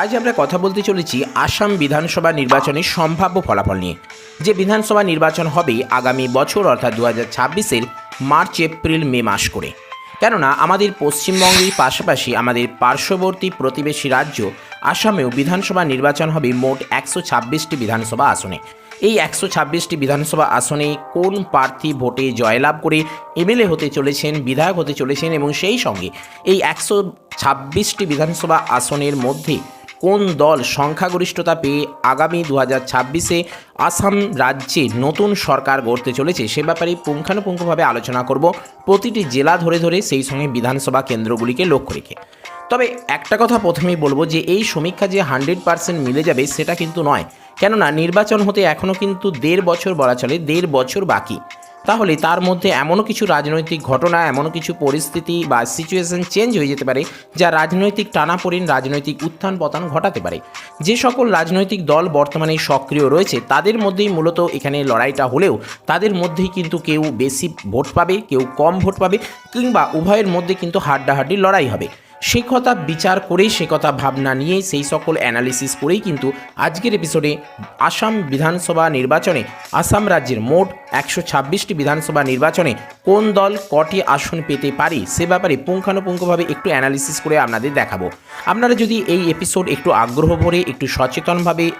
আজ আমরা কথা বলতে চলেছি আসাম বিধানসভা নির্বাচনের সম্ভাব্য ফলাফল নিয়ে। যে বিধানসভা নির্বাচন হবে আগামী বছর, অর্থাৎ দু হাজার ছাব্বিশের মার্চ, এপ্রিল, মে মাস করে। কেননা, আমাদের পশ্চিমবঙ্গের পাশাপাশি আমাদের পার্শ্ববর্তী প্রতিবেশী রাজ্য আসামেও বিধানসভা নির্বাচন হবে মোট একশো ছাব্বিশটি বিধানসভা আসনে। এই একশো ছাব্বিশটি বিধানসভা আসনে কোন প্রার্থী ভোটে জয়লাভ করে এমএলএ হতে চলেছেন, বিধায়ক হতে চলেছেন এবং সেই সঙ্গে এই একশো ছাব্বিশটি বিধানসভা আসনের মধ্যে কোন দল সংখ্যাগরিষ্ঠতা পেয়ে আগামী দু হাজার ছাব্বিশে আসাম রাজ্যে নতুন সরকার গড়তে চলেছে? সে ব্যাপারে পুঙ্খানুপুঙ্খভাবে আলোচনা করব। প্রতিটি জেলা ধরে ধরে সেই সঙ্গে বিধানসভা কেন্দ্রগুলিকে লক্ষ্য রেখে। তবে একটা কথা প্রথমেই বলব যে, এই সমীক্ষা যে হান্ড্রেড পার্সেন্ট মিলে যাবে সেটা কিন্তু নয়। কেননা নির্বাচন হতে এখনও কিন্তু দেড় বছর বলা চলে, দেড় বছর বাকি। তাহলে তার মধ্যে এমনও কিছু রাজনৈতিক ঘটনা, এমনও কিছু পরিস্থিতি বা সিচুয়েশন চেঞ্জ হয়ে যেতে পারে, যা রাজনৈতিক টানাপোড়েন, রাজনৈতিক উত্থান পতন ঘটাতে পারে। যে সকল রাজনৈতিক দল বর্তমানে সক্রিয় রয়েছে, তাদের মধ্যেই মূলত এখানে লড়াইটা হলেও তাদের মধ্যেই কিন্তু কেউ বেশি ভোট পাবে, কেউ কম ভোট পাবে, কিংবা উভয়ের মধ্যে কিন্তু হাড্ডাহাড্ডি লড়াই হবে। সে কথা বিচার করে সে কথা ভাবনা নিয়ে সেই সকল অ্যানালিসিস করেই কিন্তু আজকের এপিসোডে আসাম বিধানসভা নির্বাচনে, আসাম রাজ্যের মোট একশো ছাব্বিশটি বিধানসভা নির্বাচনে কোন দল কটি আসন পেতে পারে, সে ব্যাপারে পুঙ্খানুপুঙ্খভাবে একটু অ্যানালিসিস করে আপনাদের দেখাবো। আপনারা যদি এই এপিসোড একটু আগ্রহ ভরে, একটু সচেতনভাবে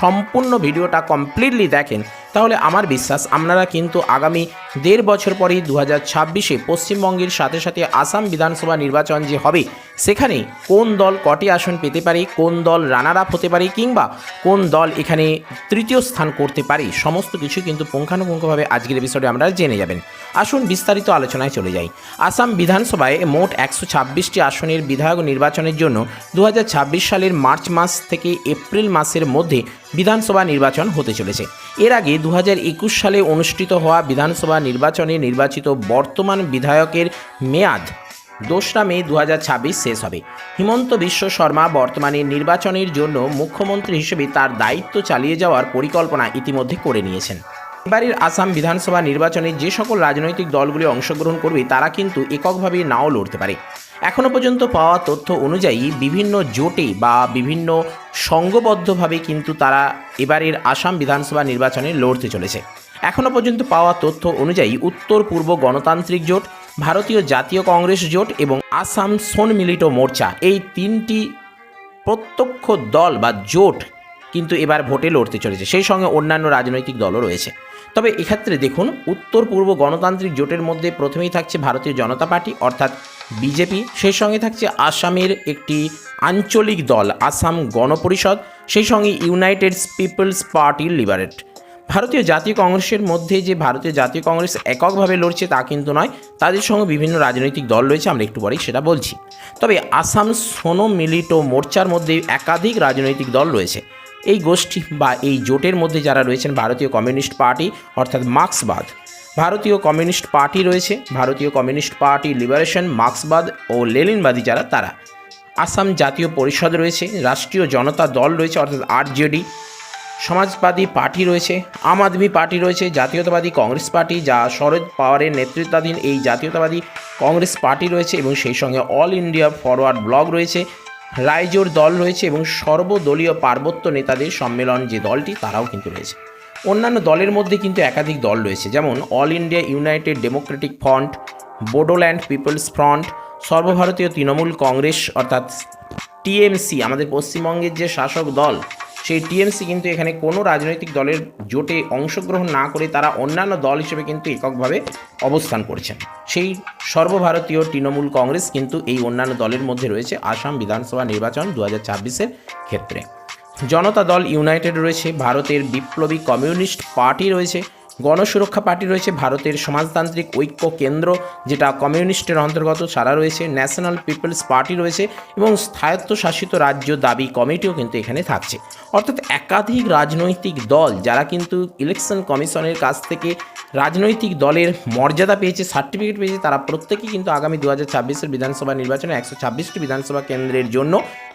সম্পূর্ণ ভিডিওটা কমপ্লিটলি দেখেন, তাহলে আমার বিশ্বাস আপনারা কিন্তু আগামী দেড় বছর পরেই দু হাজার ছাব্বিশে পশ্চিমবঙ্গের সাথে সাথে আসাম বিধানসভা নির্বাচন যে হবে, সেখানে কোন দল কটি আসন পেতে পারে, কোন দল রানার আপ হতে পারে কিংবা কোন দল এখানে তৃতীয় স্থান করতে পারে, সমস্ত কিছু কিন্তু পুঙ্খানুপুঙ্খভাবে আজকের এপিসোডে আমরা জেনে যাবেন। আসুন বিস্তারিত আলোচনায় চলে যাই। আসাম বিধানসভায় মোট একশো ছাব্বিশটি আসনের বিধায়ক নির্বাচনের জন্য দু হাজার ছাব্বিশ সালের মার্চ মাস থেকে এপ্রিল মাসের মধ্যে বিধানসভা নির্বাচন হতে চলেছে। এর আগে দু হাজার একুশ সালে অনুষ্ঠিত হওয়া বিধানসভা নির্বাচনে নির্বাচিত বর্তমান বিধায়কের মেয়াদ দোসরা মে দু হাজার ছাব্বিশ শেষ হবে। হিমন্ত বিশ্ব শর্মা বর্তমানে নির্বাচনের জন্য মুখ্যমন্ত্রী হিসেবে তার দায়িত্ব চালিয়ে যাওয়ার পরিকল্পনা ইতিমধ্যে করে নিয়েছেন। এবারের আসাম বিধানসভা নির্বাচনে যে সকল রাজনৈতিক দলগুলি অংশগ্রহণ করবে, তারা কিন্তু এককভাবে নাও লড়তে পারে। এখনও পর্যন্ত পাওয়া তথ্য অনুযায়ী বিভিন্ন জোটে বা বিভিন্ন সংঘবদ্ধভাবে কিন্তু তারা এবারের আসাম বিধানসভা নির্বাচনে লড়তে চলেছে। এখনও পর্যন্ত পাওয়া তথ্য অনুযায়ী উত্তর পূর্ব গণতান্ত্রিক জোট, ভারতীয় জাতীয় কংগ্রেস জোট এবং আসাম সোনমিলিত মোর্চা এই তিনটি প্রত্যক্ষ দল বা জোট কিন্তু এবার ভোটে লড়তে চলেছে। সেই সঙ্গে অন্যান্য রাজনৈতিক দলও রয়েছে। তবে এক্ষেত্রে দেখুন, উত্তর পূর্ব গণতান্ত্রিক জোটের মধ্যে প্রথমেই থাকছে ভারতীয় জনতা পার্টি, অর্থাৎ বিজেপি, সেই সঙ্গে থাকছে আসামের একটি আঞ্চলিক দল, আসাম গণপরিষদ, সেই সঙ্গে ইউনাইটেড পিপলস পার্টি লিবারেট ভারতীয় জাতীয় কংগ্রেসের মধ্যে যে ভারতীয় জাতীয় কংগ্রেস এককভাবে লড়ছে তা কিন্তু নয়, তাদের সঙ্গে বিভিন্ন রাজনৈতিক দল রয়েছে, আমরা একটু পরেই সেটা বলছি। তবে আসাম সোনো মিলিটো মোর্চার মধ্যে একাধিক রাজনৈতিক দল রয়েছে। এই গোষ্ঠী বা এই জোটের মধ্যে যারা রয়েছেন, ভারতীয় কমিউনিস্ট পার্টি, অর্থাৎ মার্ক্সবাদ ভারতীয় কমিউনিস্ট পার্টি রয়েছে। ভারতীয় কমিউনিস্ট পার্টি, লিবারেশন, মার্ক্সবাদ ও লেলিনবাদী যারা, তারা। আসাম জাতীয় পরিষদ রয়েছে, রাষ্ট্রীয় জনতা দল রয়েছে, অর্থাৎ আরজেডি। সমাজবাদী পার্টি রয়েছে, আম আদমি পার্টি রয়েছে, জাতীয়তাবাদী কংগ্রেস পার্টি, যা শরদ পাওয়ারের নেতৃত্বাধীন এই জাতীয়তাবাদী কংগ্রেস পার্টি রয়েছে এবং সেই সঙ্গে অল ইন্ডিয়া ফরওয়ার্ড ব্লক রয়েছে। রাইজোর দল রয়েছে এবং সর্বদলীয় পার্বত্য নেতাদের সম্মেলন যে দলটি, তারাও কিন্তু রয়েছে। অন্যান্য দলের মধ্যে কিন্তু একাধিক দল রয়েছে। যেমন All India United Democratic Front, Bodoland Peoples Front, সর্বভারতীয় তৃণমূল কংগ্রেস অর্থাৎ টিএমসি, আমাদের পশ্চিমবঙ্গের যে শাসক দল, সেই টিএমসি কিন্তু এখানে কোনো রাজনৈতিক দলের জোটে অংশগ্রহণ না করে তারা অন্যান্য দল হিসেবে কিন্তু এককভাবে অবস্থান করছেন। সেই সর্বভারতীয় তৃণমূল কংগ্রেস কিন্তু এই অন্যান্য দলের মধ্যে রয়েছে আসাম বিধানসভা নির্বাচন দু হাজার ক্ষেত্রে। জনতা দল ইউনাইটেড রয়েছে, ভারতের বিপ্লবী কমিউনিস্ট পার্টি রয়েছে, গণসুরক্ষা পার্টি রয়েছে, ভারতের সমাজতান্ত্রিক ঐক্য কেন্দ্র যেটা কমিউনিস্টের অন্তর্গত সারা রয়েছে, ন্যাশনাল পিপলস পার্টি রয়েছে এবং স্থায়ত্বশাসিত রাজ্য দাবি কমিটিও কিন্তু এখানে থাকছে। অর্থাৎ একাধিক রাজনৈতিক দল যারা কিন্তু ইলেকশন কমিশনের কাছ থেকে রাজনৈতিক দলের মর্যাদা পেয়েছে সার্টিফিকেট পেয়েছে, তারা প্রত্যেকেই কিন্তু আগামী দু হাজার ছাব্বিশের বিধানসভা নির্বাচনে একশো ছাব্বিশটি বিধানসভা কেন্দ্রের জন্য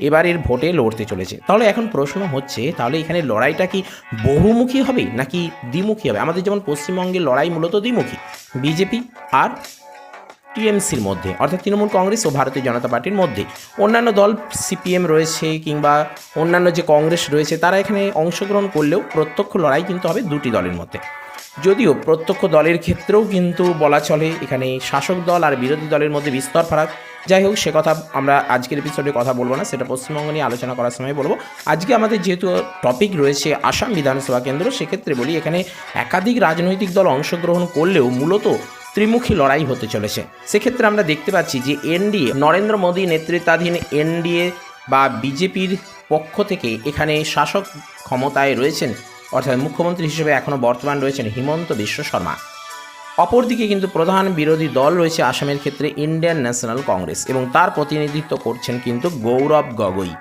এবারের ভোটে লড়তে চলেছে। তাহলে এখন প্রশ্ন হচ্ছে, তাহলে এখানে লড়াইটা কি বহুমুখী হবে নাকি দ্বিমুখী হবে? আমাদের যেমন পশ্চিমবঙ্গের লড়াই মূলত দ্বিমুখী। বিজেপি আর টিএমসির মধ্যে, অর্থাৎ তৃণমূল কংগ্রেস ও ভারতীয় জনতা পার্টির মধ্যে। অন্যান্য দল, সিপিএম রয়েছে কিংবা অন্যান্য যে কংগ্রেস রয়েছে, তারা এখানে অংশগ্রহণ করলেও প্রত্যক্ষ লড়াই কিন্তু হবে দুটি দলের মধ্যে। যদিও প্রত্যক্ষ দলের ক্ষেত্রেও কিন্তু বলা চলে, এখানে শাসক দল আর বিরোধী দলের মধ্যে বিস্তর ফারাক। যাই হোক, সে কথা আমরা আজকের এপিসোডে কথা বলব না, সেটা পশ্চিমবঙ্গ নিয়ে আলোচনা করার সময় বলব। আজকে আমাদের যেহেতু টপিক রয়েছে আসাম বিধানসভা কেন্দ্র, সেক্ষেত্রে বলি এখানে একাধিক রাজনৈতিক দল অংশগ্রহণ করলেও মূলত ত্রিমুখী লড়াই হতে চলেছে। সেক্ষেত্রে আমরা দেখতে পাচ্ছি যে এনডিএ, নরেন্দ্র মোদী নেতৃত্বাধীন এনডিএ বা বিজেপির পক্ষ থেকে এখানে শাসক ক্ষমতায় রয়েছেন, অর্থাৎ মুখ্যমন্ত্রী হিসেবে এখনও বর্তমান রয়েছেন হিমন্ত বিশ্ব শর্মা। অপরদিকে কিন্তু প্রধান বিরোধী দল রয়েছে আসামের ক্ষেত্রে ইন্ডিয়ান ন্যাশনাল কংগ্রেস এবং তার প্রতিনিধিত্ব করছেন কিন্তু গৌরব গগৈ।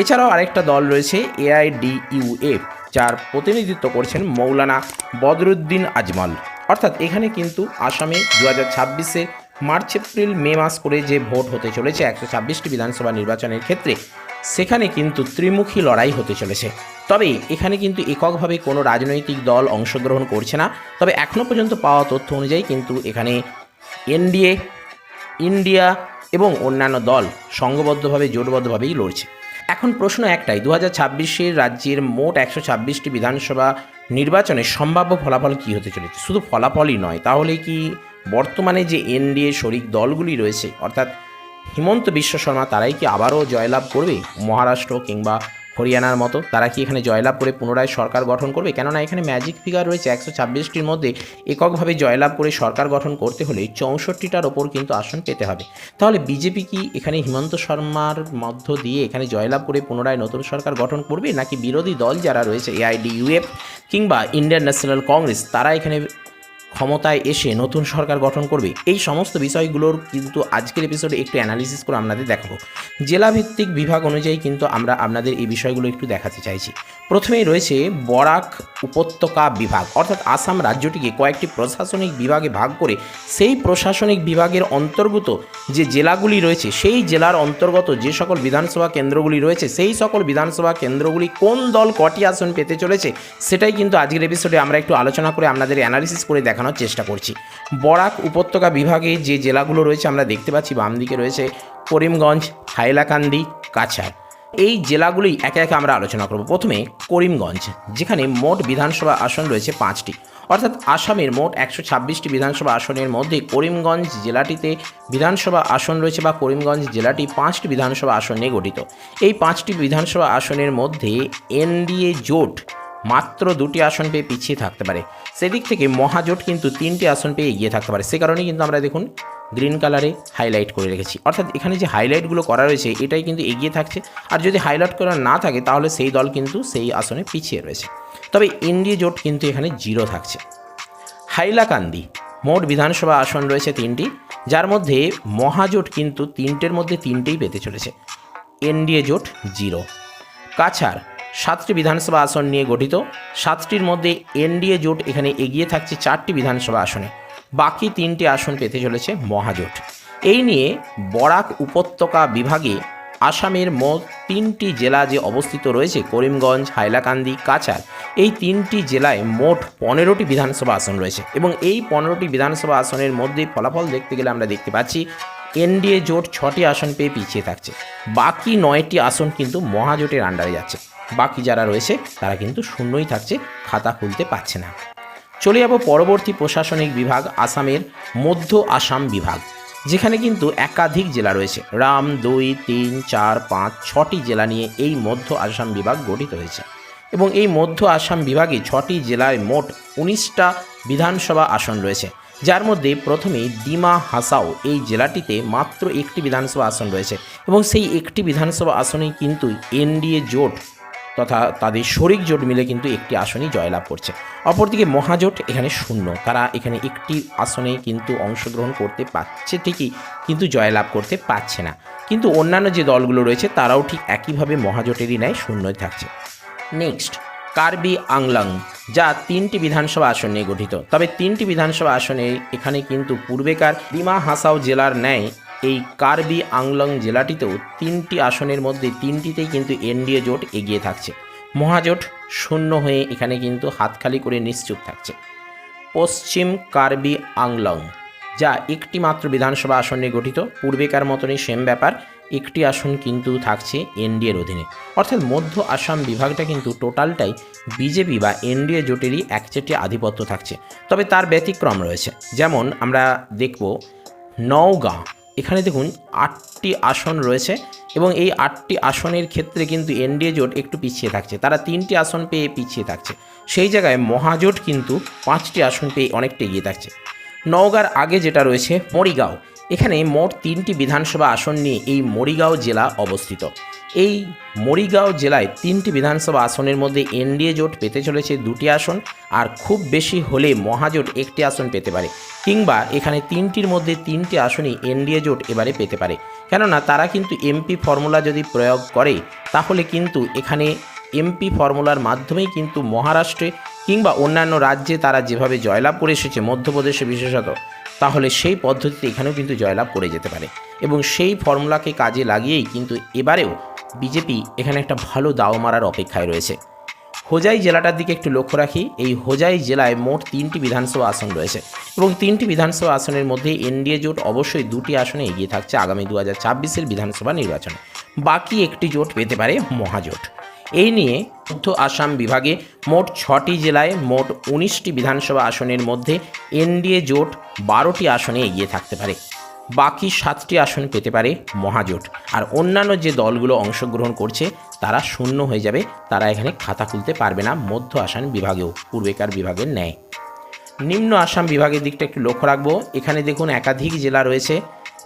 এছাড়াও আরেকটা দল রয়েছে এআইডিইউএফ যার প্রতিনিধিত্ব করছেন মৌলানা বদরুদ্দিন আজমল। অর্থাৎ এখানে কিন্তু আসামে দু হাজার ছাব্বিশে মার্চ, এপ্রিল, মে মাস করে যে ভোট হতে চলেছে, একশো ছাব্বিশটি বিধানসভা নির্বাচনের ক্ষেত্রে, সেখানে কিন্তু ত্রিমুখী লড়াই হতে চলেছে। তবে এখানে কিন্তু এককভাবে কোনো রাজনৈতিক দল অংশগ্রহণ করছে না। তবে এখনও পর্যন্ত পাওয়া তথ্য অনুযায়ী কিন্তু এখানে এনডিএ, ইন্ডিয়া এবং অন্যান্য দল সংঘবদ্ধভাবে জোটবদ্ধভাবেই লড়ছে। এখন প্রশ্ন একটাই দু হাজার ছাব্বিশের রাজ্যের মোট একশো ছাব্বিশটি বিধানসভা নির্বাচনে সম্ভাব্য ফলাফল কী হতে চলেছে? শুধু ফলাফলই নয়, তাহলে কি বর্তমানে যে এনডিএ শরিক দলগুলি রয়েছে, অর্থাৎ হিমন্ত বিশ্ব শর্মা, তারাই কি আবারও জয়লাভ করবে? মহারাষ্ট্র কিংবা হরিয়ানার মতো। তারা কি এখানে জয়লাভ করে পুনরায় সরকার গঠন করবে? কেননা এখানে ম্যাজিক ফিগার রয়েছে একশো ছাব্বিশটির মধ্যে এককভাবে জয়লাভ করে সরকার গঠন করতে হলে চৌষট্টিটার ওপর কিন্তু আসন পেতে হবে। তাহলে বিজেপি কি এখানে হিমন্ত শর্মার মধ্য দিয়ে এখানে জয়লাভ করে পুনরায় নতুন সরকার গঠন করবে? নাকি বিরোধী দল যারা রয়েছে এআইডিইউএফ কিংবা ইন্ডিয়ান ন্যাশনাল কংগ্রেস তারা এখানে ক্ষমতায় এসে নতুন সরকার গঠন করবে, এই সমস্ত বিষয়গুলোর কিন্তু আজকের এপিসোডে একটু অ্যানালিসিস করে আপনাদের দেখাবো। জেলাভিত্তিক বিভাগ অনুযায়ী কিন্তু আমরা আপনাদের এই বিষয়গুলো একটু দেখাতে চাইছি। প্রথমেই রয়েছে বরাক উপত্যকা বিভাগ, অর্থাৎ আসাম রাজ্যটিকে কয়েকটি প্রশাসনিক বিভাগে ভাগ করে সেই প্রশাসনিক বিভাগের অন্তর্গত যে জেলাগুলি রয়েছে, সেই জেলার অন্তর্গত যে সকল বিধানসভা কেন্দ্রগুলি রয়েছে, সেই সকল বিধানসভা কেন্দ্রগুলি কোন দল কটি আসন পেতে চলেছে, সেটাই কিন্তু আজকের এপিসোডে আমরা একটু আলোচনা করে আপনাদের অ্যানালিসিস করে দেখানোর চেষ্টা করছি। বরাক উপত্যকা বিভাগে যে জেলাগুলো রয়েছে আমরা দেখতে পাচ্ছি, বাম দিকে রয়েছে করিমগঞ্জ, হাইলাকান্দি, কাছাড়। এই জেলাগুলি একে একে আমরা আলোচনা করব। প্রথমে করিমগঞ্জ, যেখানে মোট বিধানসভা আসন রয়েছে পাঁচটি। অর্থাৎ আসামের মোট একশো ছাব্বিশটি বিধানসভা আসনের মধ্যে করিমগঞ্জ জেলাটিতে বিধানসভা আসন রয়েছে বা করিমগঞ্জ জেলাটি পাঁচটি বিধানসভা আসন নিয়ে গঠিত। এই পাঁচটি বিধানসভা আসনের মধ্যে এনডিএ জোট মাত্র দুটি আসন পেয়ে পিছিয়ে থাকতে পারে। সেদিক থেকে মহাজোট কিন্তু তিনটি আসন পেয়ে এগিয়ে থাকতে পারে। সে কারণেই কিন্তু আমরা দেখুন গ্রিন কালারে হাইলাইট করে রেখেছি। অর্থাৎ এখানে যে হাইলাইটগুলো করা রয়েছে, এটাই কিন্তু এগিয়ে থাকছে। আর যদি হাইলাইট করা না থাকে, তাহলে সেই দল কিন্তু সেই আসনে পিছিয়ে রয়েছে। তবে ইন্ডিয়া জোট কিন্তু এখানে জিরো থাকছে। হাইলাকান্দি মোট বিধানসভা আসন রয়েছে তিনটি, যার মধ্যে মহাজোট কিন্তু তিনটের মধ্যে তিনটেই পেতে চলেছে। এনডিএ জোট জিরো কাছাড় সাতটি বিধানসভা আসন নিয়ে গঠিত। সাতটির মধ্যে এনডিএ জোট এখানে এগিয়ে থাকছে চারটি বিধানসভা আসনে। বাকি তিনটি আসন পেতে চলেছে মহাজোট। এই নিয়ে বরাক উপত্যকা বিভাগে আসামের মোট তিনটি জেলা যে অবস্থিত রয়েছে, করিমগঞ্জ, হাইলাকান্দি, কাছাড়, এই তিনটি জেলায় মোট পনেরোটি বিধানসভা আসন রয়েছে এবং এই পনেরোটি বিধানসভা আসনের মধ্যে ফলাফল দেখতে গেলে আমরা দেখতে পাচ্ছি এনডিএ জোট ছটি আসন পেয়ে পিছিয়ে থাকছে। বাকি নয়টি আসন কিন্তু মহাজোটের আন্ডারে যাচ্ছে। বাকি যারা রয়েছে, তারা কিন্তু শূন্যই থাকছে, খাতা খুলতে পারছে না। চলে যাব পরবর্তী প্রশাসনিক বিভাগ, আসামের মধ্য আসাম বিভাগ, যেখানে কিন্তু একাধিক জেলা রয়েছে। রাম, দুই, তিন, চার, পাঁচ, ছটি জেলা নিয়ে এই মধ্য আসাম বিভাগ গঠিত হয়েছে। এবং এই মধ্য আসাম বিভাগে ছটি জেলায় মোট উনিশটা বিধানসভা আসন রয়েছে। যার মধ্যে প্রথমেই ডিমা হাসাও, এই জেলাটিতে মাত্র একটি বিধানসভা আসন রয়েছে। এবং সেই একটি বিধানসভা আসনেই কিন্তু এনডিএ জোট তথা তাদের শরিক জোট মিলে কিন্তু একটি আসনই জয়লাভ করছে। অপরদিকে মহাজোট এখানে শূন্য। তারা এখানে একটি আসনে কিন্তু অংশগ্রহণ করতে পারছে ঠিকই, কিন্তু জয়লাভ করতে পারছে না। কিন্তু অন্যান্য যে দলগুলো রয়েছে, তারাও ঠিক একইভাবে মহাজোটেরই ন্যায় শূন্যই থাকছে। নেক্সট, কার্বি আংলাং, যা তিনটি বিধানসভা আসন নিয়ে গঠিত। তবে তিনটি বিধানসভা আসনে এখানে কিন্তু পূর্বেকার ডিমা হাসাও জেলার ন্যায় এই কার্বি আংলং জেলাটিতেও তিনটি আসনের মধ্যে তিনটিতেই কিন্তু এনডিএ জোট এগিয়ে থাকছে। মহাজোট শূন্য হয়ে এখানে কিন্তু হাত খালি করে নিশ্চুপ থাকছে। পশ্চিম কার্বি আংলং, যা একটি মাত্র বিধানসভা আসন নিয়ে গঠিত, পূর্বেকার মতনই সেম ব্যাপার, একটি আসন কিন্তু থাকছে এনডিএর অধীনে। অর্থাৎ মধ্য আসাম বিভাগটা কিন্তু টোটালটাই বিজেপি বা এনডিএ জোটেরই একচেটিয়া আধিপত্য থাকছে। তবে তার ব্যতিক্রম রয়েছে। যেমন আমরা দেখব, নওগাঁ এখানে দেখুন আটটি আসন রয়েছে এবং এই আটটি আসনের ক্ষেত্রে কিন্তু এনডিএ জোট একটু পিছিয়ে থাকছে। তারা তিনটি আসন পেয়ে পিছিয়ে থাকছে। সেই জায়গায় মহাজোট কিন্তু পাঁচটি আসন পেয়ে অনেকটা এগিয়ে থাকছে। নওগাঁর আগে যেটা রয়েছে মরিগাঁও। এখানে মোট তিনটি বিধানসভা আসন নিয়ে এই মরিগাঁও জেলা অবস্থিত। এই মরিগাঁও জেলায় তিনটি বিধানসভা আসনের মধ্যে এনডিএ জোট পেতে চলেছে দুটি আসন, আর খুব বেশি হলে মহাজোট একটি আসন পেতে পারে, কিংবা এখানে তিনটির মধ্যে তিনটি আসনই এনডিএ জোট এবারে পেতে পারে। কেননা তারা কিন্তু এমপি ফর্মুলা যদি প্রয়োগ করে, তাহলে কিন্তু এখানে এমপি ফর্মুলার মাধ্যমেই কিন্তু মহারাষ্ট্রে কিংবা অন্যান্য রাজ্যে তারা যেভাবে জয়লাভ করে এসেছে, মধ্যপ্রদেশে বিশেষত, তাহলে সেই পদ্ধতিতে এখানেও কিন্তু জয়লাভ করে যেতে পারে। এবং সেই ফর্মুলাকে কাজে লাগিয়েই কিন্তু এবারেও বিজেপি এখানে একটা ভালো দাও মারার অপেক্ষায় রয়েছে। হোজাই জেলাটার দিকে একটু লক্ষ্য রাখি, এই হোজাই জেলায় মোট তিনটি বিধানসভা আসন রয়েছে এবং তিনটি বিধানসভা আসনের মধ্যে এনডিএ জোট অবশ্যই দুটি আসনে এগিয়ে থাকছে আগামী দু হাজার ছাব্বিশের বিধানসভা নির্বাচনে। বাকি একটি জোট পেতে পারে মহাজোট। এই নিয়ে মধ্য আসাম বিভাগে মোট ছটি জেলায় মোট উনিশটি বিধানসভা আসনের মধ্যে এনডিএ জোট বারোটি আসনে এগিয়ে থাকতে পারে। বাকি সাতটি আসন পেতে পারে মহাজোট। আর অন্যান্য যে দলগুলো অংশগ্রহণ করছে, তারা শূন্য হয়ে যাবে। তারা এখানে খাতা খুলতে পারবে না মধ্য আসাম বিভাগেও, পূর্বেকার বিভাগের ন্যায়। নিম্ন আসাম বিভাগের দিকটা একটু লক্ষ্য রাখব। এখানে দেখুন একাধিক জেলা রয়েছে,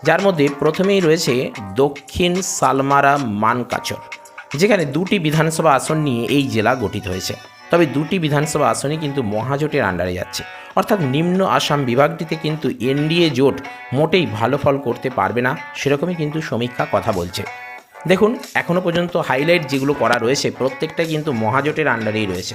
যার মধ্যে প্রথমেই রয়েছে দক্ষিণ সালমারা মানকাচর, যেখানে দুটি বিধানসভা আসন নিয়ে এই জেলা গঠিত হয়েছে। তবে দুটি বিধানসভা আসনই কিন্তু মহাজোটের আন্ডারে যাচ্ছে। অর্থাৎ নিম্ন আসাম বিভাগটিতে কিন্তু এনডিএ জোট মোটেই ভালো ফল করতে পারবে না, সেরকমই কিন্তু সমীক্ষা কথা বলছে। দেখুন এখনও পর্যন্ত হাইলাইট যেগুলো করা রয়েছে, প্রত্যেকটা কিন্তু মহাজোটের আন্ডারেই রয়েছে।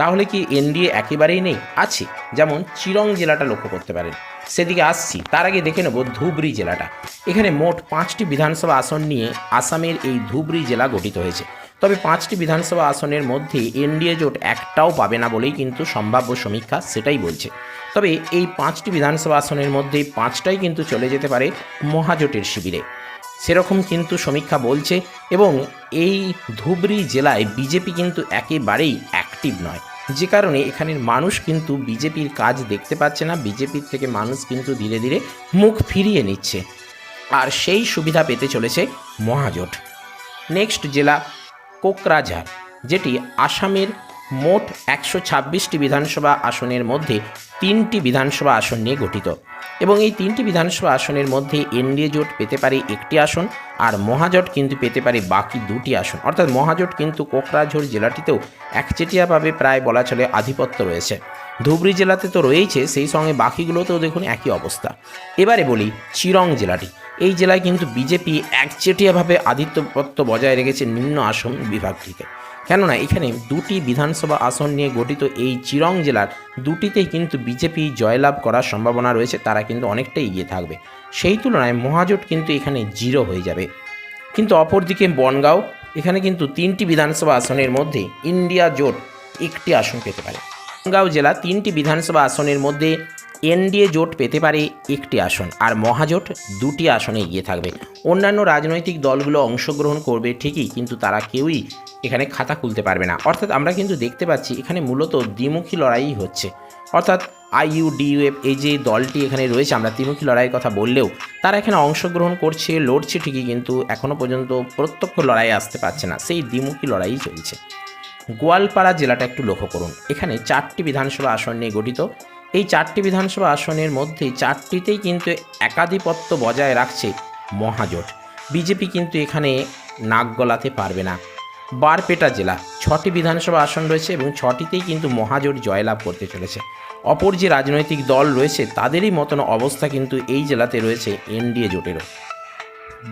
তাহলে কি এনডিএ একেবারেই নেই? আছে, যেমন চিরং জেলাটা লক্ষ্য করতে পারেন। সেদিকে আসছি, তার আগে দেখে নেব ধুবড়ি জেলাটা। এখানে মোট পাঁচটি বিধানসভা আসন নিয়ে আসামের এই ধুবড়ি জেলা গঠিত হয়েছে। তবে পাঁচটি বিধানসভা আসনের মধ্যে এনডিএ জোট একটাও পাবে না বলেই কিন্তু সম্ভাব্য সমীক্ষা সেটাই বলছে। তবে এই পাঁচটি বিধানসভা আসনের মধ্যে পাঁচটাই কিন্তু চলে যেতে পারে মহাজোটের শিবিরে। সেরকম কিন্তু সমীক্ষা বলছে এবং এই ধুবড়ি জেলায় বিজেপি কিন্তু একেবারেই অ্যাক্টিভ নয়। যে কারণে এখানের মানুষ কিন্তু বিজেপির কাজ দেখতে পাচ্ছে না, বিজেপির থেকে মানুষ কিন্তু ধীরে ধীরে মুখ ফিরিয়ে নিচ্ছে। আর সেই সুবিধা পেতে চলেছে মহাজোট। নেক্সট জেলা কোকরাঝাড় যেটি আসামের মোট একশো ছাব্বিশটি বিধানসভা আসনের মধ্যে তিনটি বিধানসভা আসন নিয়ে গঠিত। এবং এই তিনটি বিধানসভা আসনের মধ্যে এনডিএ জোট পেতে পারে একটি আসন আর মহাজোট কিন্তু পেতে পারে বাকি দুটি আসন। অর্থাৎ মহাজোট কিন্তু কোকরাঝোড় জেলাটিতেও একচেটিয়াভাবে প্রায় বলা চলে আধিপত্য রয়েছে। ধুবড়ি জেলাতে তো রয়েছে সেই সঙ্গে বাকিগুলোতেও দেখুন একই অবস্থা। এবারে বলি চিরং জেলাটি। এই জেলায় কিন্তু বিজেপি একচেটিয়াভাবে আধিপত্য বজায় রেখেছে নিম্ন আসন বিভাগটিতে কেননা এখানে দুটি বিধানসভা আসন নিয়ে গঠিত এই চিরং জেলার দুটিতেই কিন্তু বিজেপি জয়লাভ করার সম্ভাবনা রয়েছে, তারা কিন্তু অনেকটাই এগিয়ে থাকবে। সেই তুলনায় মহাজোট কিন্তু এখানে জিরো হয়ে যাবে। কিন্তু অপরদিকে বনগাঁও, এখানে কিন্তু তিনটি বিধানসভা আসনের মধ্যে ইন্ডিয়া জোট একটি আসন পেতে পারে। বনগাঁও জেলা তিনটি বিধানসভা আসনের মধ্যে এনডিএ জোট পেতে পারে একটি আসন আর মহাজোট দুটি আসনে এগিয়ে থাকবে। অন্যান্য রাজনৈতিক দলগুলো অংশগ্রহণ করবে ঠিকই, কিন্তু তারা কেউই এখানে খাতা খুলতে পারবে না। অর্থাৎ আমরা কিন্তু দেখতে পাচ্ছি এখানে মূলত দ্বিমুখী লড়াই হচ্ছে। অর্থাৎ আইইউডিইউএফ এই যে দলটি এখানে রয়েছে, আমরা ত্রিমুখী লড়াইয়ের কথা বললেও তারা এখানে অংশগ্রহণ করছে, লড়ছে ঠিকই, কিন্তু এখনও পর্যন্ত প্রত্যক্ষ লড়াই আসতে পারছে না। সেই দ্বিমুখী লড়াই চলছে। গোয়ালপাড়া জেলাটা একটু লক্ষ্য করুন। এখানে চারটি বিধানসভা আসন নিয়ে গঠিত। এই চারটি বিধানসভা আসনের মধ্যে চারটিতেই কিন্তু একাধিপত্য বজায় রাখছে মহাজোট। বিজেপি কিন্তু এখানে নাক গলাতে পারবে না। বারপেটা জেলা, ছটি বিধানসভা আসন রয়েছে এবং ছটিতেই কিন্তু মহাজোট জয়লাভ করতে চলেছে। অপর যে রাজনৈতিক দল রয়েছে, তাদেরই মতন অবস্থা কিন্তু এই জেলাতে রয়েছে এনডিএ জোটেরও।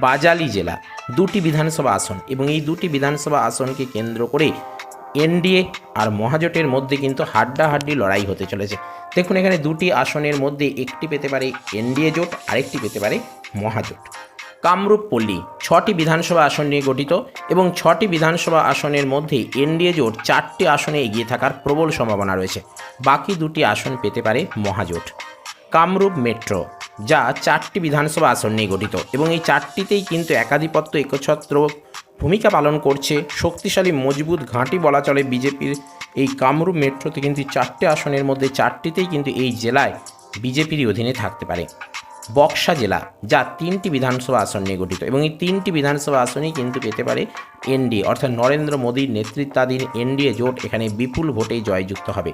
বাজালি জেলা, দুটি বিধানসভা আসন এবং এই দুটি বিধানসভা আসনকে কেন্দ্র করে এনডিএ আর মহাজোটের মধ্যে কিন্তু হাড্ডাহাড্ডি লড়াই হতে চলেছে। দেখুন এখানে দুটি আসনের মধ্যে একটি পেতে পারে এনডিএ জোট, আরেকটি পেতে পারে মহাজোট। কামরূপ পল্লী, ছটি বিধানসভা আসন নিয়ে গঠিত এবং ছটি বিধানসভা আসনের মধ্যে এনডিএ জোট চারটি আসনে এগিয়ে থাকার প্রবল সম্ভাবনা রয়েছে। বাকি দুটি আসন পেতে পারে মহাজোট। কামরূপ মেট্রো, যা চারটি বিধানসভা আসন নিয়ে গঠিত এবং এই চারটিতেই কিন্তু একাধিপত্য একছত্র ভূমিকা পালন করছে শক্তিশালী, মজবুত ঘাঁটি বলা চলে বিজেপির এই কামরূপ মেট্রোতে কিন্তু চারটে আসনের মধ্যে চারটিতেই কিন্তু এই জেলায় বিজেপির অধীনে থাকতে পারে। বক্সা জেলা, যা তিনটি বিধানসভা আসন নিয়ে গঠিত এবং এই তিনটি বিধানসভা আসনই কিন্তু পেতে পারে এনডিএ, অর্থাৎ নরেন্দ্র মোদীর নেতৃত্বাধীন এনডিএ জোট এখানে বিপুল ভোটে জয়যুক্ত হবে।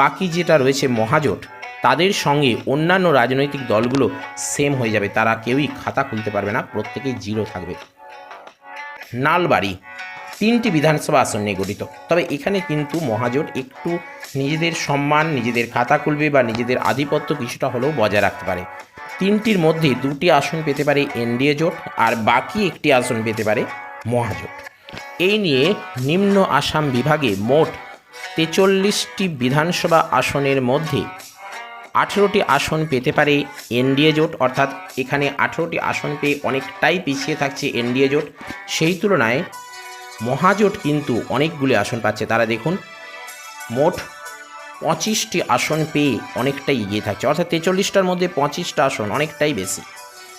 বাকি যেটা রয়েছে মহাজোট, তাদের সঙ্গে অন্যান্য রাজনৈতিক দলগুলো সেম হয়ে যাবে, তারা কেউই খাতা খুলতে পারবে না, প্রত্যেকেই জিরো থাকবে। নালবাড়ি তিনটি বিধানসভা আসন নিয়ে গঠিত। তবে এখানে কিন্তু মহাজোট একটু নিজেদের সম্মান, নিজেদের খাতা খুলবে বা নিজেদের আধিপত্য কিছুটা হলেও বজায় রাখতে পারে। তিনটির মধ্যে দুটি আসন পেতে পারে এনডিএ জোট আর বাকি একটি আসন পেতে পারে মহাজোট। এই নিয়ে নিম্ন আসাম বিভাগে মোট তেচল্লিশটি বিধানসভা আসনের মধ্যে আঠেরোটি আসন পেতে পারে এনডিএ জোট। অর্থাৎ এখানে আঠেরোটি আসন পেয়ে অনেকটাই পিছিয়ে থাকছে এনডিএ জোট। সেই তুলনায় মহাজোট কিন্তু অনেকগুলি আসন পাচ্ছে। তারা দেখুন, মোট পঁচিশটি আসন পেয়ে অনেকটাই এগিয়ে থাকছে। অর্থাৎ তেচল্লিশটার মধ্যে পঁচিশটা আসন অনেকটাই বেশি।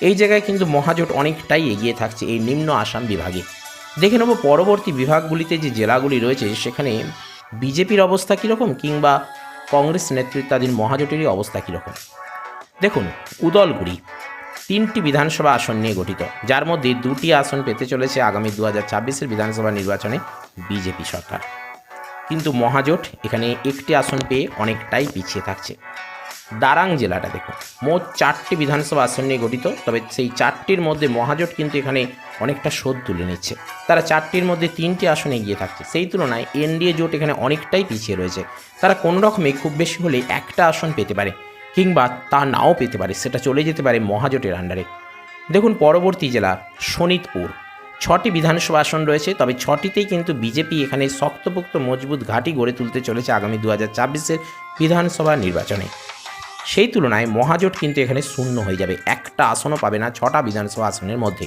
এই জায়গায় কিন্তু মহাজোট অনেকটাই এগিয়ে থাকছে এই নিম্ন আসাম বিভাগে। দেখে নেব পরবর্তী বিভাগগুলিতে যে জেলাগুলি রয়েছে, সেখানে বিজেপির অবস্থা কীরকম কিংবা কংগ্রেস নেতৃত্বাধীন মহাজোটেরই অবস্থা কীরকম? দেখুন, উদলগুড়ি, তিনটি বিধানসভা আসন নিয়ে গঠিত। যার মধ্যে দুটি আসন পেতে চলেছে আগামী দু হাজার ছাব্বিশের বিধানসভা নির্বাচনে বিজেপি সরকার। কিন্তু মহাজোট এখানে একটি আসন পেয়ে অনেকটাই পিছিয়ে থাকছে। দারাং জেলাটা দেখুন। মোট চারটি বিধানসভা আসন নিয়ে গঠিত, তবে সেই চারটির মধ্যে মহাজোট কিন্তু এখানে অনেকটা শোধ তুলে নিচ্ছে। তারা চারটির মধ্যে তিনটি আসনে এগিয়ে থাকছে। সেই তুলনায় এনডিএ জোট এখানে অনেকটাই পিছিয়ে রয়েছে। তারা কোনো রকমে খুব বেশি হলে একটা আসন পেতে পারে, কিংবা তা নাও পেতে পারে, সেটা চলে যেতে পারে মহাজোটের আন্ডারে দেখুন পরবর্তী জেলা শোনিতপুর ছটি বিধানসভা আসন রয়েছে, তবে ছটিতেই কিন্তু বিজেপি এখানে শক্তপোক্ত মজবুত ঘাঁটি গড়ে তুলতে চলেছে আগামী দু হাজার বিধানসভা নির্বাচনে। সেই তুলনায় মহাজোট কিন্তু এখানে শূন্য হয়ে যাবে। একটা আসনও পাবে না ছটা বিধানসভা আসনের মধ্যে।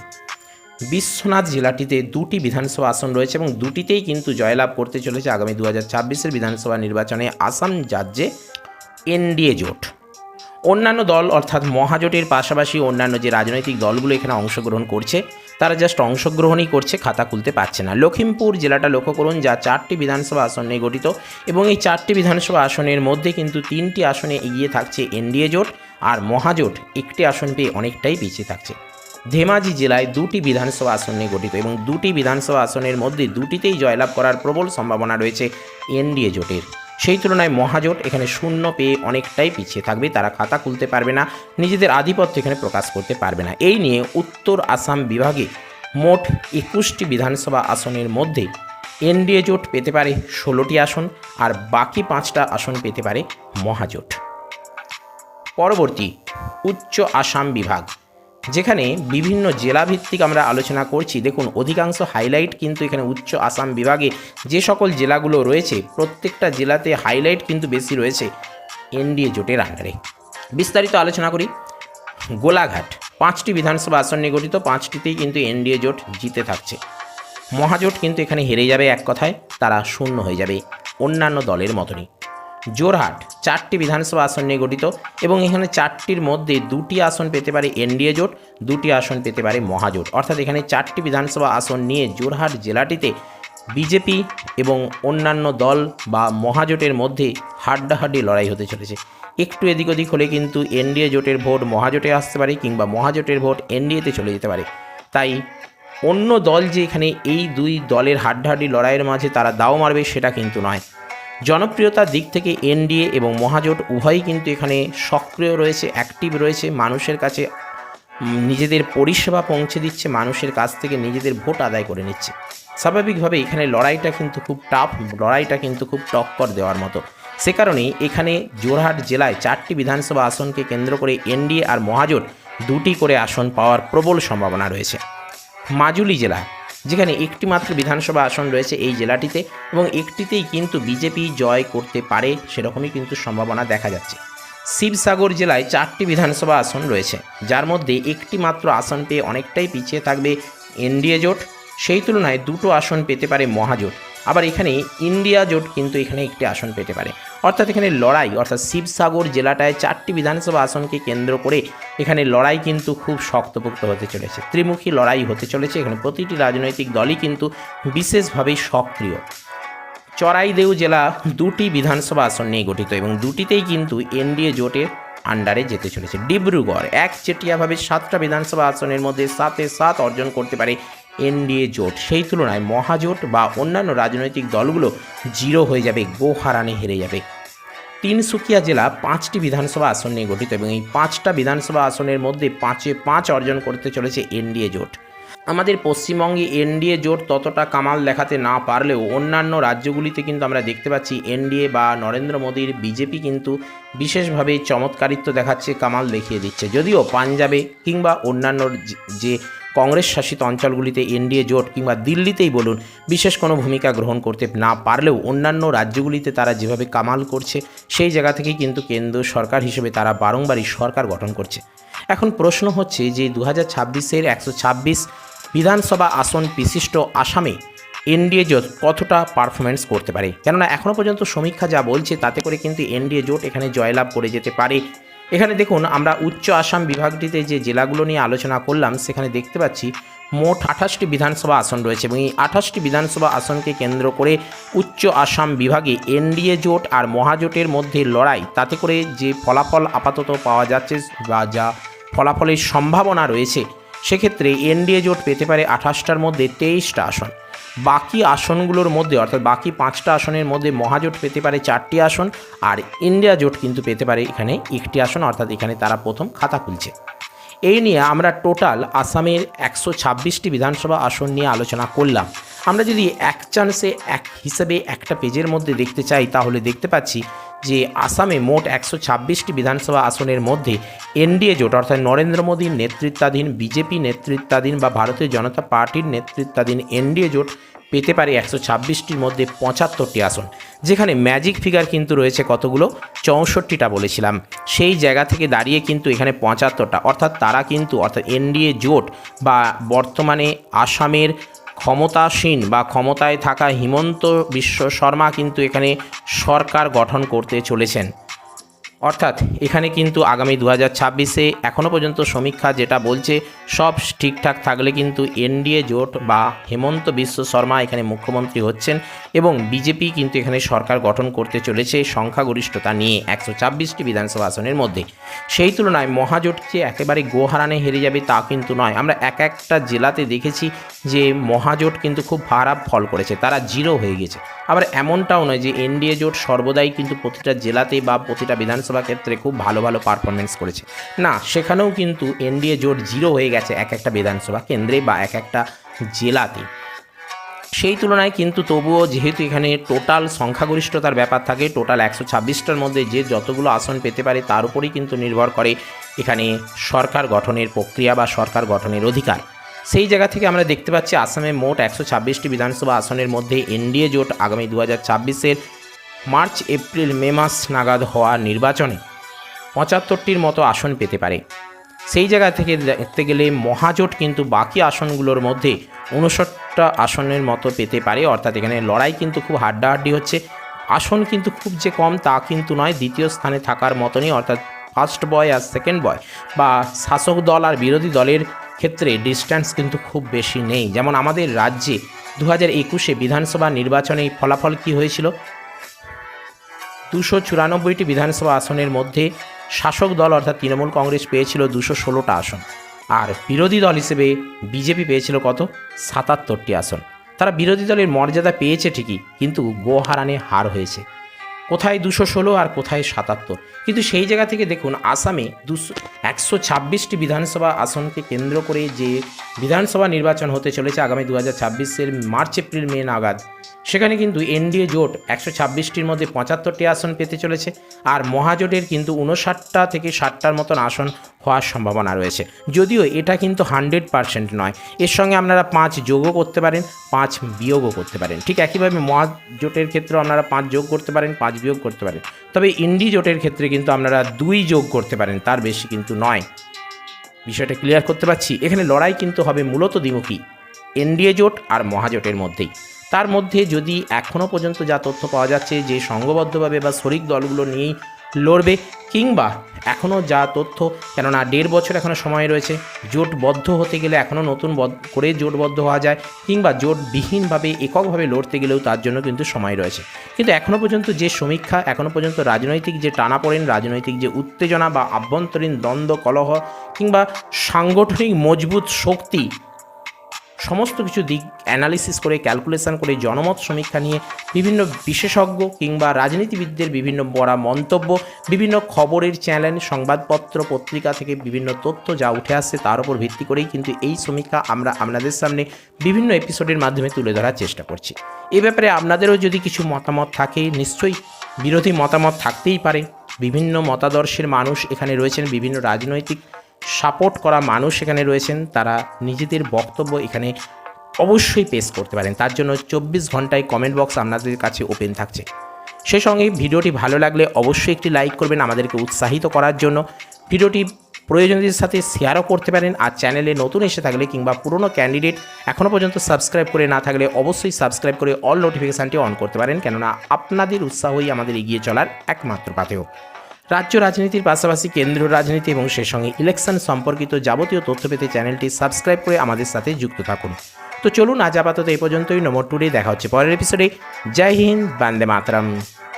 বিশ্বনাথ জেলাটিতে দুটি বিধানসভা আসন রয়েছে এবং দুটিতেই কিন্তু জয়লাভ করতে চলেছে আগামী দু হাজার ছাব্বিশের বিধানসভা নির্বাচনে আসাম রাজ্যে এনডিএ জোট। অন্যান্য দল অর্থাৎ মহাজোটের পাশাপাশি অন্যান্য যে রাজনৈতিক দলগুলো এখানে অংশগ্রহণ করছে তারা জাস্ট অংশগ্রহণই করছে, খাতা খুলতে পারছে না। লখিমপুর জেলাটা লক্ষ্য করুন, যা চারটি বিধানসভা আসন নিয়ে গঠিত এবং এই চারটি বিধানসভা আসনের মধ্যে কিন্তু তিনটি আসনে এগিয়ে থাকছে এনডিএ জোট আর মহাজোট। একটি আসন পেয়ে অনেকটাই পিছিয়ে থাকছে। ধেমাজি জেলায় দুটি বিধানসভা আসন নিয়ে গঠিত এবং দুটি বিধানসভা আসনের মধ্যে দুটিতেই জয়লাভ করার প্রবল সম্ভাবনা রয়েছে এনডিএ জোটের। সেই তুলনায় মহাজোট এখানে শূন্য পেয়ে অনেকটাই পিছিয়ে থাকবে। তারা খাতা খুলতে পারবে না, নিজেদের আধিপত্য এখানে প্রকাশ করতে পারবে না। এই নিয়ে উত্তর আসাম বিভাগে মোট একুশটি বিধানসভা আসনের মধ্যে এনডিএ জোট পেতে পারে ষোলোটি আসন আর বাকি পাঁচটা আসন পেতে পারে মহাজোট। পরবর্তী, উচ্চ আসাম বিভাগ। যেখানে বিভিন্ন জেলাভিত্তিক আমরা আলোচনা করছি। দেখুন, অধিকাংশ হাইলাইট কিন্তু এখানে উচ্চ আসাম বিভাগে যে সকল জেলাগুলো রয়েছে, প্রত্যেকটা জেলাতে হাইলাইট কিন্তু বেশি রয়েছে এনডিএ জোটের আন্ডারে বিস্তারিত আলোচনা করি। গোলাঘাট, পাঁচটি বিধানসভা আসন নিয়ে গঠিত, পাঁচটিতেই কিন্তু এনডিএ জোট জিতে থাকছে। মহাজোট কিন্তু এখানে হেরে যাবে এক কথায়, তারা শূন্য হয়ে যাবে অন্যান্য দলের মতনই। জোরহাট, চারটি বিধানসভা আসন নিয়ে গঠিত এবং এখানে চারটির মধ্যে দুটি আসন পেতে পারে এনডিএ জোট, দুটি আসন পেতে পারে মহাজোট। অর্থাৎ এখানে চারটি বিধানসভা আসন নিয়ে জোরহাট জেলাটিতে বিজেপি এবং অন্যান্য দল বা মহাজোটের মধ্যে হাড্ডাহাড্ডি লড়াই হতে চলেছে। একটু এদিক ওদিক হলে কিন্তু এনডিএ জোটের ভোট মহাজোটে আসতে পারে কিংবা মহাজোটের ভোট এনডিএতে চলে যেতে পারে। তাই অন্য দল যে এখানে এই দুই দলের হাড্ডাহাড্ডি লড়াইয়ের মাঝে তারা দাও মারবে সেটা কিন্তু নয়। জনপ্রিয়তার দিক থেকে এনডিএ এবং মহাজোট উভয়ই কিন্তু এখানে সক্রিয় রয়েছে অ্যাক্টিভ রয়েছে, মানুষের কাছে নিজেদের পরিষেবা পৌঁছে দিচ্ছে, মানুষের কাছ থেকে নিজেদের ভোট আদায় করে নিচ্ছে। স্বাভাবিকভাবে এখানে লড়াইটা কিন্তু খুব টাফ লড়াইটা কিন্তু খুব টক্কর দেওয়ার মতো। সে কারণেই এখানে জোরহাট জেলায় চারটি বিধানসভা আসনকে কেন্দ্র করে এনডিএ আর মহাজোট দুটি করে আসন পাওয়ার প্রবল সম্ভাবনা রয়েছে। মাজুলি জেলা যেখানে একটি মাত্র বিধানসভা আসন রয়েছে এই জেলাটিতে এবং একটিতেই কিন্তু বিজেপি জয় করতে পারে সেরকমই কিন্তু সম্ভাবনা দেখা যাচ্ছে। শিবসাগর জেলায় চারটি বিধানসভা আসন রয়েছে, যার মধ্যে একটি মাত্র আসন পেয়ে অনেকটাই পিছিয়ে থাকবে এনডিএ জোট। সেই তুলনায় দুটো আসন পেতে পারে মহাজোট। আবার এখানে ইন্ডিয়া জোট কিন্তু এখানে একটি আসন পেতে পারে। অর্থাৎ এখানে লড়াই, অর্থাৎ শিবসাগর জেলাটায় চারটি বিধানসভা আসনকে কেন্দ্র করে এখানে লড়াই কিন্তু খুব শক্তপোক্ত হতে চলেছে। ত্রিমুখী লড়াই হতে চলেছে। এখানে প্রতিটি রাজনৈতিক দলই কিন্তু বিশেষভাবেই সক্রিয়। চড়াইদেউ জেলা দুটি বিধানসভা আসন নিয়ে গঠিত এবং দুটিতেই কিন্তু এনডিএ জোটের আন্ডারে যেতে চলেছে। ডিব্রুগড় এক চেটিয়াভাবে সাতটা বিধানসভা আসনের মধ্যে সাতে সাত অর্জন করতে পারে এনডিএ জোট। সেই তুলনায় মহাজোট বা অন্যান্য রাজনৈতিক দলগুলো জিরো হয়ে যাবে, গোহারানে হেরে যাবে। তিনসুকিয়া জেলা পাঁচটি বিধানসভা আসন নিয়ে গঠিত এবং এই পাঁচটা বিধানসভা আসনের মধ্যে পাঁচে পাঁচ অর্জন করতে চলেছে এনডিএ জোট। আমাদের পশ্চিমবঙ্গে এনডিএ জোট ততটা কামাল দেখাতে না পারলেও অন্যান্য রাজ্যগুলিতে কিন্তু আমরা দেখতে পাচ্ছি এনডিএ বা নরেন্দ্র মোদীর বিজেপি কিন্তু বিশেষভাবে চমৎকারিত্ব দেখাচ্ছে, কামাল দেখিয়ে দিচ্ছে। যদিও পাঞ্জাবে কিংবা অন্যান্য যে- কংগ্রেস শাসিত অঞ্চলগুলিতে এনডিএ জোট কিংবা দিল্লিতেই বলুন, বিশেষ কোনো ভূমিকা গ্রহণ করতে না পারলেও অন্যান্য রাজ্যগুলিতে তারা যেভাবে কামাল করছে, সেই জায়গা থেকেই কিন্তু কেন্দ্র সরকার হিসেবে তারা বারংবারই সরকার গঠন করছে। এখন প্রশ্ন হচ্ছে যে দু হাজার ছাব্বিশের একশো ছাব্বিশ বিধানসভা আসন বিশিষ্ট আসামে এনডিএ জোট কতটা পারফরমেন্স করতে পারে? কেননা এখনও পর্যন্ত সমীক্ষা যা বলছে তাতে করে কিন্তু এনডিএ জোট এখানে জয়লাভ করে যেতে পারে। এখানে দেখুন, আমরা উচ্চ আসাম বিভাগটিতে যে জেলাগুলো নিয়ে আলোচনা করলাম, সেখানে দেখতে পাচ্ছি মোট আঠাশটি বিধানসভা আসন রয়েছে এবং এই আঠাশটি বিধানসভা আসনকে কেন্দ্র করে উচ্চ আসাম বিভাগে এনডিএ জোট আর মহাজোটের মধ্যে লড়াই। তাতে করে যে ফলাফল আপাতত পাওয়া যাচ্ছে বা যা ফলাফলের সম্ভাবনা রয়েছে, সেক্ষেত্রে এনডিএ জোট পেতে পারে আঠাশটার মধ্যে তেইশটা আসন। বাকি আসনগুলোর মধ্যে, অর্থাৎ বাকি পাঁচটা আসনের মধ্যে মহাজোট পেতে পারে চারটি আসন, আর ইন্ডিয়া জোট কিন্তু পেতে পারে এখানে একটি আসন, অর্থাৎ এখানে তারা প্রথম খাতা খুলছে। এই নিয়ে আমরা টোটাল আসামের একশো ছাব্বিশটি বিধানসভা আসন নিয়ে আলোচনা করলাম। আমরা যদি এক চান্সে এক হিসেবে একটা পেজের মধ্যে দেখতে চাই, তাহলে দেখতে পাচ্ছি যে আসামে মোট একশো ছাব্বিশটি বিধানসভা আসনের মধ্যে এনডিএ জোট, অর্থাৎ নরেন্দ্র মোদীর নেতৃত্বাধীন, বিজেপি নেতৃত্বাধীন বা ভারতীয় জনতা পার্টির নেতৃত্বাধীন এনডিএ জোট পেতে পারে একশো ছাব্বিশটির মধ্যে পঁচাত্তরটি আসন, যেখানে ম্যাজিক ফিগার কিন্তু রয়েছে কতগুলো? চৌষট্টিটা বলেছিলাম। সেই জায়গা থেকে দাঁড়িয়ে কিন্তু এখানে পঁচাত্তরটা, অর্থাৎ তারা কিন্তু, অর্থাৎ এনডিএ জোট বা বর্তমানে আসামের ক্ষমতাসীন বা ক্ষমতায় থাকা হিমন্ত বিশ্ব শর্মা কিন্তু এখানে সরকার গঠন করতে চলেছেন। অর্থাৎ এখানে কিন্তু আগামী দু হাজার ছাব্বিশে এখনও পর্যন্ত সমীক্ষা যেটা বলছে, সব ঠিকঠাক থাকলে কিন্তু এনডিএ জোট বা হেমন্ত বিশ্ব শর্মা এখানে মুখ্যমন্ত্রী হচ্ছেন। এবং বিজেপি কিন্তু এখানে সরকার গঠন করতে চলেছে সংখ্যাগরিষ্ঠতা নিয়ে একশো ছাব্বিশটি বিধানসভা আসনের মধ্যে। সেই তুলনায় মহাজোট যে একেবারে গোহারানে হেরে যাবে তা কিন্তু নয়। আমরা এক একটা জেলাতে দেখেছি যে মহাজোট কিন্তু খুব খারাপ ফল করেছে, তারা জিরো হয়ে গেছে। আবার এমনটাও নয় যে এনডিএ জোট সর্বদাই কিন্তু প্রতিটা জেলাতে বা প্রতিটা বিধানসভা ক্ষেত্রে খুব ভালো ভালো পারফরমেন্স করেছে। না, সেখানেও কিন্তু এনডিএ জোট জিরো হয়ে গেছে এক একটা বিধানসভা কেন্দ্রে বা এক একটা জেলাতে। সেই তুলনায় কিন্তু তবুও যেহেতু এখানে টোটাল সংখ্যাগরিষ্ঠতার ব্যাপার থাকে, টোটাল একশো ছাব্বিশটার মধ্যে যে যতগুলো আসন পেতে পারে তার উপরেই কিন্তু নির্ভর করে এখানে সরকার গঠনের প্রক্রিয়া বা সরকার গঠনের অধিকার। সেই জায়গা থেকে আমরা দেখতে পাচ্ছি আসামে মোট একশো ছাব্বিশটি বিধানসভা আসনের মধ্যে এনডিএ জোট আগামী দু হাজার ছাব্বিশের মার্চ, এপ্রিল, মে মাস নাগাদ হওয়া নির্বাচনে পঁচাত্তরটির মতো আসন পেতে পারে। সেই জায়গা থেকে দেখতে গেলে মহাজোট কিন্তু বাকি আসনগুলোর মধ্যে উনষট্টা আসনের মতো পেতে পারে। অর্থাৎ এখানে লড়াই কিন্তু খুব হাড্ডাহাড্ডি হচ্ছে। আসন কিন্তু খুব যে কম তা কিন্তু নয়, দ্বিতীয় স্থানে থাকার মতনই। অর্থাৎ ফার্স্ট বয় আর সেকেন্ড বয় বা শাসক দল আর বিরোধী দলের ক্ষেত্রে ডিস্ট্যান্স কিন্তু খুব বেশি নেই। যেমন আমাদের রাজ্যে দু হাজার একুশে বিধানসভা নির্বাচনে ফলাফল কী হয়েছিল? দুশো চুরানব্বইটি বিধানসভা আসনের মধ্যে শাসক দল অর্থাৎ তৃণমূল কংগ্রেস পেয়েছিল দুশো ষোলোটা আসন। আর বিরোধী দল হিসেবে বিজেপি পেয়েছিল কত? সাতাত্তরটি আসন। তারা বিরোধী দলের মর্যাদা পেয়েছে ঠিকই, কিন্তু গোহারানে হার হয়েছে। কোথায় দুশো ষোলো আর কোথায় সাতাত্তর। কিন্তু সেই জায়গা থেকে দেখুন আসামে দুশো একশো ছাব্বিশটি বিধানসভা আসনকে কেন্দ্র করে যে বিধানসভা নির্বাচন হতে চলেছে আগামী দু হাজার ছাব্বিশের মার্চ, এপ্রিল, মে নাগাদ, সেখানে কিন্তু এনডিএ জোট একশো ছাব্বিশটির মধ্যে পঁচাত্তরটি আসন পেতে চলেছে। আর মহাজোটের কিন্তু উনষাটটা থেকে ষাটটার মতন আসন হওয়ার সম্ভাবনা রয়েছে। যদিও এটা কিন্তু হান্ড্রেড পারসেন্ট নয়। এর সঙ্গে আপনারা পাঁচ যোগও করতে পারেন, পাঁচ বিয়োগও করতে পারেন। ঠিক একইভাবে মহাজোটের ক্ষেত্রেও আপনারা পাঁচ যোগ করতে পারেন, পাঁচ বিয়োগ করতে পারেন। তবে ইন্ডি জোটের ক্ষেত্রে কিন্তু আপনারা দুই যোগ করতে পারেন, তার বেশি কিন্তু নয়। বিষয়টা ক্লিয়ার করতে পারছি? এখানে লড়াই কিন্তু হবে মূলত দ্বিমুখী, এনডিএ জোট আর মহাজোটের মধ্যেই। তার মধ্যে যদি এখনও পর্যন্ত যা তথ্য পাওয়া যাচ্ছে যে সংঘবদ্ধভাবে বা শরিক দলগুলো নিয়েই লড়বে কিংবা এখনও যা তথ্য, কেননা দেড় বছর এখনও সময় রয়েছে, জোটবদ্ধ হতে গেলে এখনও নতুন করে জোটবদ্ধ হওয়া যায়, কিংবা জোটবিহীনভাবে এককভাবে লড়তে গেলেও তার জন্য কিন্তু সময় রয়েছে। কিন্তু এখনও পর্যন্ত যে সমীক্ষা এখনও পর্যন্ত রাজনৈতিক যে টানাপোড়েন, রাজনৈতিক যে উত্তেজনা বা আভ্যন্তরীণ দ্বন্দ্ব, কলহ কিংবা সাংগঠনিক মজবুত শক্তি সমস্ত কিছু দিক অ্যানালিসিস করে ক্যালকুলেশন করে, জনমত সমীক্ষা নিয়ে বিভিন্ন বিশেষজ্ঞ কিংবা রাজনীতিবিদদের বিভিন্ন বড়া মন্তব্য, বিভিন্ন খবরের চ্যানেল সংবাদপত্র, পত্রিকা থেকে বিভিন্ন তথ্য যা উঠে আসছে তার উপর ভিত্তি করেই কিন্তু এই সমীক্ষা আমরা আপনাদের সামনে বিভিন্ন এপিসোডের মাধ্যমে তুলে ধরার চেষ্টা করছি। এ ব্যাপারে আপনাদেরও যদি কিছু মতামত থাকে, নিশ্চয়ই বিরোধী মতামত থাকতেই পারে। বিভিন্ন মতাদর্শের মানুষ এখানে রয়েছেন, বিভিন্ন রাজনৈতিক সাপোর্ট করা মানুষ এখানে রয়েছেন, তারা নিজেদের বক্তব্য এখানে অবশ্যই পেশ করতে পারেন। তার জন্য চব্বিশ ঘন্টায় কমেন্ট বক্স আপনাদের কাছে ওপেন থাকছে। সে সঙ্গে ভিডিওটি ভালো লাগলে অবশ্যই একটি লাইক করবেন, আমাদেরকে উৎসাহিত করার জন্য। ভিডিওটি প্রয়োজনীয়দের সাথে শেয়ারও করতে পারেন, আর চ্যানেলে নতুন এসে থাকলে কিংবা পুরনো ক্যান্ডিডেট এখনও পর্যন্ত সাবস্ক্রাইব করে না থাকলে অবশ্যই সাবস্ক্রাইব করে অল নোটিফিকেশানটি অন করতে পারেন, কেননা আপনাদের উৎসাহই আমাদের এগিয়ে চলার একমাত্র পাথেয়। রাজ্য রাজনীতির পাশাপাশি কেন্দ্রীয় রাজনীতি এবং সে সঙ্গে ইলেকশন সম্পর্কিত যাবতীয় তথ্য পেতে চ্যানেলটি সাবস্ক্রাইব করে আমাদের সাথে যুক্ত থাকুন। তো চলুন, আজ আপাতত এই পর্যন্তই। নম্বর টুডে দেখা হচ্ছে পরের এপিসোডে জয় হিন্দ, বান্দে মাতরম।